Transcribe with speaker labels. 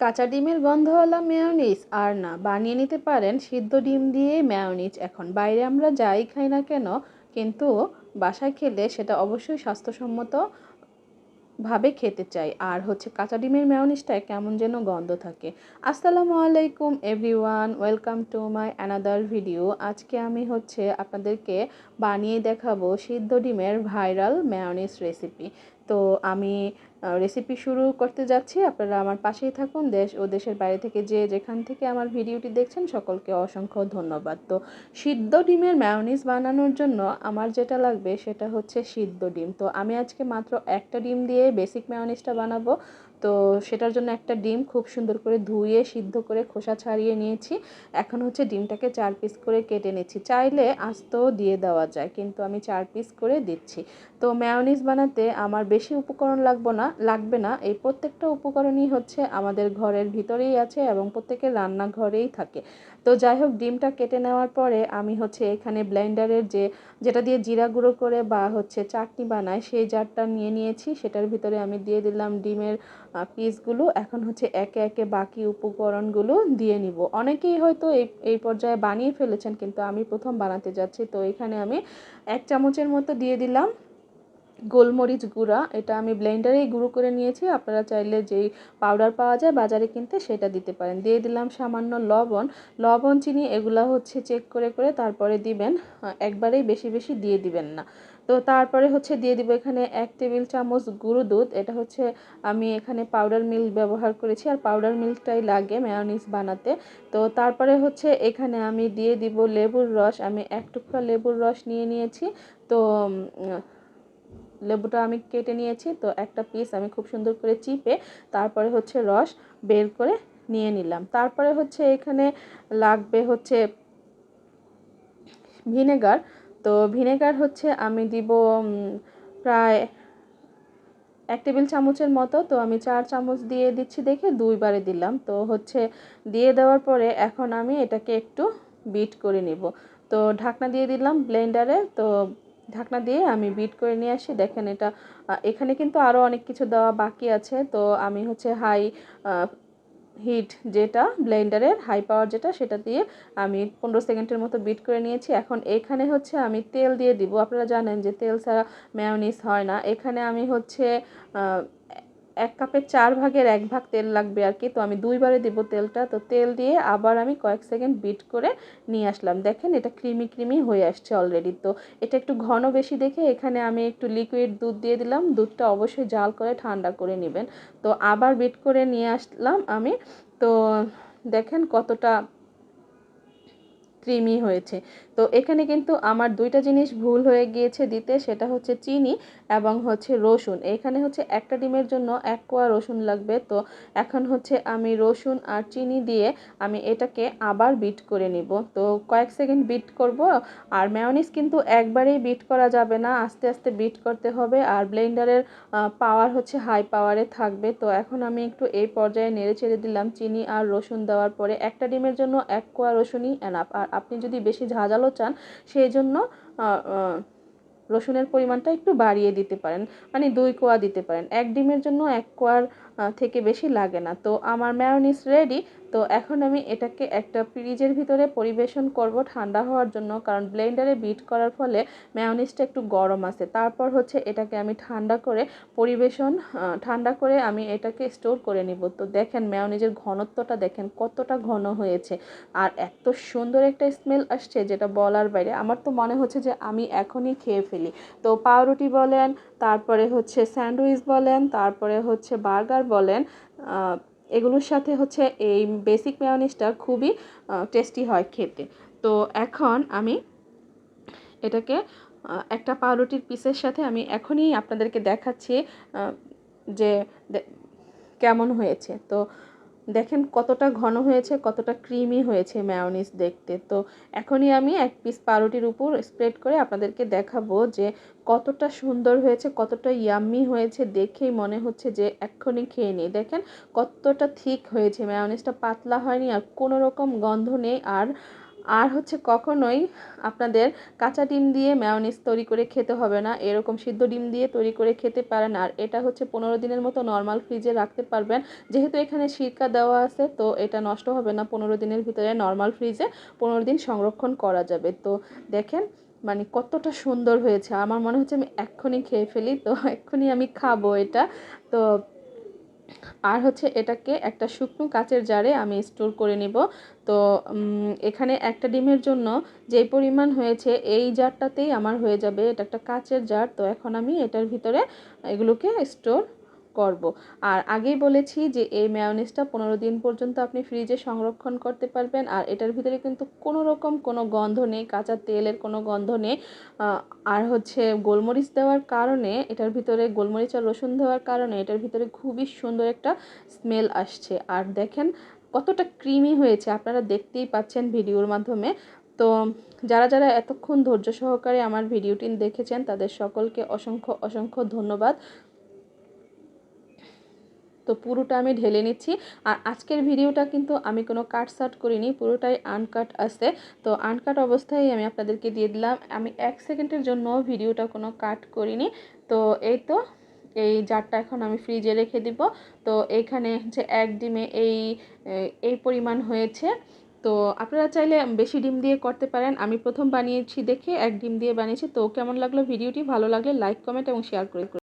Speaker 1: কাঁচা ডিমের গন্ধওয়ালা মেয়োনিজ আর না, বানিয়ে নিতে পারেন সিদ্ধ ডিম দিয়ে মেয়োনিজ এখন বাইরে আমরা যাই, খাই না কেন, কিন্তু বাসায় খেলে সেটা অবশ্যই স্বাস্থ্যসম্মত ভাবে খেতে চাই। আর হচ্ছে কাঁচা ডিমের মেয়োনিজটায় কেমন যেন গন্ধ থাকে। আসসালামু আলাইকুম everyone welcome to my another video আজকে আমি হচ্ছে আপনাদেরকে বানিয়ে দেখাবো সিদ্ধ ডিমের ভাইরাল মেয়োনিজ রেসিপি তো আমি রেসিপি শুরু করতে যাচ্ছি। আপনারা আমার পাশেই থাকুন। দেশ ও দেশের বাইরে থেকে যে যেখান থেকে আমার ভিডিওটি দেখছেন, সকলকে অসংখ্য ধন্যবাদ। তো সিদ্ধ ডিমের ম্যায়োনিজ বানানোর জন্য আমার যেটা লাগবে সেটা হচ্ছে সিদ্ধ ডিম। তো আমি আজকে মাত্র একটা ডিম দিয়ে বেসিক ম্যায়োনিজটা বানাবো। তো সেটার জন্য একটা ডিম খুব সুন্দর করে ধুয়ে, সিদ্ধ করে, খোসা ছাড়িয়ে নিয়েছি। এখন হচ্ছে ডিমটাকে চার পিস করে কেটে নিচ্ছি। চাইলে আস্তও দিয়ে দেওয়া যায়, কিন্তু আমি চার পিস করে দিচ্ছি। তো ম্যায়োনিজ বানাতে আমার বেশি উপকরণ লাগবো না, লাগবে না। এই প্রত্যেকটা উপকরণই হচ্ছে আমাদের ঘরের ভিতরেই আছে এবং প্রত্যেকের রান্নাঘরেই থাকে। তো যাই হোক, ডিমটা কেটে নেওয়ার পরে আমি হচ্ছে এখানে ব্লেন্ডারের যে, যেটা দিয়ে জিরা গুঁড়ো করে বা হচ্ছে চাটনি বানায়, সেই জারটা নিয়ে নিয়েছি। সেটার ভিতরে আমি দিয়ে দিলাম ডিমের পিসগুলো এখন হচ্ছে একে একে বাকি উপকরণগুলো দিয়ে নিব। অনেকেই হয়তো এই এই পর্যায়ে বানিয়ে ফেলেছেন, কিন্তু আমি প্রথম বানাতে যাচ্ছি। তো এখানে আমি এক চামচের মতো দিয়ে দিলাম। গোলমরিচ গুঁড়া, এটা আমি ব্লেন্ডারেই গুঁড়ো করে নিয়েছি। আপনারা চাইলে যেই পাউডার পাওয়া যায় বাজারে কিনতে সেটা দিতে পারেন। দিয়ে দিলাম সামান্য লবণ। লবণ, চিনি এগুলা হচ্ছে চেক করে করে তারপরে দিবেন। একবারেই বেশি বেশি দিয়ে দিবেন না। তো তারপরে হচ্ছে দিয়ে দিব এখানে এক টেবিল চামচ গুঁড়ো দুধ। এটা হচ্ছে আমি এখানে পাউডার মিল্ক ব্যবহার করেছি। আর পাউডার মিল্কটাই লাগে ম্যায়োনিজ বানাতে। তো তারপরে হচ্ছে এখানে আমি দিয়ে দিব লেবুর রস। আমি এক টুকরা লেবুর রস নিয়ে নিয়েছি। তো লেবুটা আমি কেটে নিয়েছি, তো একটা পিস আমি খুব সুন্দর করে চিপে তারপরে হচ্ছে রস বের করে নিয়ে নিলাম। তারপরে হচ্ছে এখানে লাগবে হচ্ছে ভিনেগার, তো ভিনেগার হচ্ছে আমি দিব প্রায় এক টেবিল চামচের মতো, তো আমি চার চামচ দিয়ে দিচ্ছি দেখে দুইবারে দিলাম। তো হচ্ছে দিয়ে দেওয়ার পরে এখন আমি এটাকে একটু বিট করে নিব। তো ঢাকনা দিয়ে দিলাম ব্লেন্ডারে তো ঢাকনা দিয়ে আমি বিট করে নিয়ে আসি। দেখেন এটা এখানে কিন্তু আরও অনেক কিছু দেওয়া বাকি আছে। তো আমি হচ্ছে হাই হিট যেটা ব্লেন্ডারের হাই পাওয়ার যেটা, সেটা দিয়ে আমি পনেরো সেকেন্ডের মতো বিট করে নিয়েছি। এখন এখানে হচ্ছে আমি তেল দিয়ে দিব। আপনারা জানেন যে তেল ছাড়া ম্যাওনিস হয় না। এখানে আমি হচ্ছে এক কাপের চার ভাগের এক ভাগ তেল লাগবে আর কি। তো আমি দুইবারে দিব তেলটা। তো তেল দিয়ে আবার আমি কয়েক সেকেন্ড বিট করে নিয়ে আসলাম। দেখেন এটা ক্রিমি ক্রিমি হয়ে আসছে অলরেডি তো এটা একটু ঘন বেশি দেখে এখানে আমি একটু লিকুইড দুধ দিয়ে দিলাম। দুধটা অবশ্যই জাল করে ঠান্ডা করে নেবেন। তো আবার বিট করে নিয়ে আসলাম আমি। তো দেখেন কতটা ক্রিমি হয়েছে। তো এখানে কিন্তু আমার দুইটা জিনিস ভুল হয়ে গিয়েছে দিতে, সেটা হচ্ছে চিনি এবং হচ্ছে রসুন। এখানে হচ্ছে একটা ডিমের জন্য এক কোয়া রসুন লাগবে। তো এখন হচ্ছে আমি রসুন আর চিনি দিয়ে আমি এটাকে আবার বিট করে নিব। তো কয়েক সেকেন্ড বিট করব আর ম্যায়োনিজ কিন্তু একবারেই বিট করা যাবে না। আস্তে আস্তে বিট করতে হবে আর ব্লেন্ডারের পাওয়ার হচ্ছে হাই পাওয়ারে থাকবে। তো এখন আমি একটু এই পর্যায়ে নেড়ে ছেড়ে দিলাম। চিনি আর রসুন দেওয়ার পরে একটা ডিমের জন্য এক কোয়া রসুনই এনাফ আর আপনি যদি বেশি ঝাঁঝালো চান সেই জন্য রসুনের পরিমাণটা একটু বাড়িয়ে দিতে পারেন। মানে দুই কোয়া দিতে পারেন। এক ডিমের জন্য এক কোয়ার থেকে বেশি লাগে না। তো আমার ম্যায়োনিস রেডি তো এখন আমি এটাকে একটা ফ্রিজের ভিতরে পরিবেশন করব ঠান্ডা হওয়ার জন্য, কারণ ব্লেন্ডারে বিট করার ফলে ম্যায়োনিসটা একটু গরম আছে। তারপর হচ্ছে এটাকে আমি ঠান্ডা করে পরিবেশন ঠান্ডা করে আমি এটাকে স্টোর করে নিব। তো দেখেন ম্যায়োনিজের ঘনত্বটা দেখেন কতটা ঘন হয়েছে, আর এত সুন্দর একটা স্মেল আসছে যেটা বলার বাইরে। আমার তো মনে হচ্ছে যে আমি এখনই খেয়ে ফেলি। তো পাউরুটি বলেন, তারপরে হচ্ছে স্যান্ডউইচ বলেন, তারপরে হচ্ছে বার্গার বলেন এগুলোর সাথে হচ্ছে এই বেসিক মেয়নিজটা খুবই টেস্টি হয় খেতে। তো এখন আমি এটাকে একটা পাউরুটির পিসের সাথে আমি এখনই আপনাদেরকে দেখাচ্ছি যে কেমন হয়েছে। তো দেখেন কতটা ঘন হয়েছে, কতটা ক্রিমি হয়েছে ম্যাওনিস দেখতে। তো এখনই আমি এক পিস পাউরুটির উপর স্প্রেড করে আপনাদেরকে দেখাবো যে কতটা সুন্দর হয়েছে, কতটা ইয়াম্মি হয়েছে দেখেই মনে হচ্ছে যে এক্ষুনি খেয়ে নিই। দেখেন কতটা থিক হয়েছে ম্যাওনিসটা পাতলা হয়নি আর কোনো রকম গন্ধ নেই আর আর হচ্ছে কখনোই আপনাদের কাঁচা ডিম দিয়ে ম্যায়োনিজ তৈরি করে খেতে হবে না। এরকম সিদ্ধ ডিম দিয়ে তৈরি করে খেতে পারেন আর এটা হচ্ছে পনেরো দিনের মতো নর্মাল ফ্রিজে রাখতে পারবেন। যেহেতু এখানে সিরকা দেওয়া আছে, তো এটা নষ্ট হবে না। পনেরো দিনের ভিতরে নর্মাল ফ্রিজে পনেরো দিন সংরক্ষণ করা যাবে। তো দেখেন মানে কতটা সুন্দর হয়েছে। আমার মনে হচ্ছে আমি এক্ষুনি খেয়ে ফেলি, তো এক্ষুনি আমি খাব এটা। তো আর হচ্ছে এটাকে একটা শুকনো কাচের জারে আমি স্টোর করে নিব। তো এখানে একটা ডিমের জন্য যেই পরিমাণ হয়েছে এই জারটাতেই আমার হয়ে যাবে। এটা একটা কাচের জার, তো এখন আমি এটার ভিতরে এগুলোকে স্টোর করব। আর আগেই বলেছি যে এই ম্যায়োনিজটা পনেরো দিন পর্যন্ত আপনি ফ্রিজে সংরক্ষণ করতে পারবেন। আর এটার ভিতরে কিন্তু কোনো রকম কোনো গন্ধ নেই, কাঁচা তেলের কোনো গন্ধ নেই। আর হচ্ছে গোলমরিচ দেওয়ার কারণে, এটার ভিতরে গোলমরিচ আর রসুন দেওয়ার কারণে এটার ভিতরে খুবই সুন্দর একটা স্মেল আসছে। আর দেখেন কতটা ক্রিমি হয়েছে, আপনারা দেখতেই পাচ্ছেন ভিডিওর মাধ্যমে। তো যারা যারা এতক্ষণ ধৈর্য সহকারে আমার ভিডিওটি দেখেছেন, তাদের সকলকে অসংখ্য অসংখ্য ধন্যবাদ। তো পুরোটা আমি ঢেলে নিচ্ছি। আর আজকের ভিডিওটা কিন্তু আমি কোনো কাট সাট করিনি, পুরোটাই আনকাট আছে। তো আনকাট অবস্থায় আমি আপনাদেরকে দিয়ে দিলাম। আমি এক সেকেন্ডের জন্য ভিডিওটা কোনো কাট করিনি। তো এই তো, এই জারটা এখন আমি ফ্রিজে রেখে দিব। তো এইখানে হচ্ছে এক ডিমে এই এই পরিমাণ হয়েছে। তো আপনারা চাইলে বেশি ডিম দিয়ে করতে পারেন। আমি প্রথম বানিয়েছি দেখে এক ডিম দিয়ে বানিয়েছি। তো কেমন লাগল ভিডিওটি? ভালো লাগলে লাইক, কমেন্ট এবং শেয়ার করে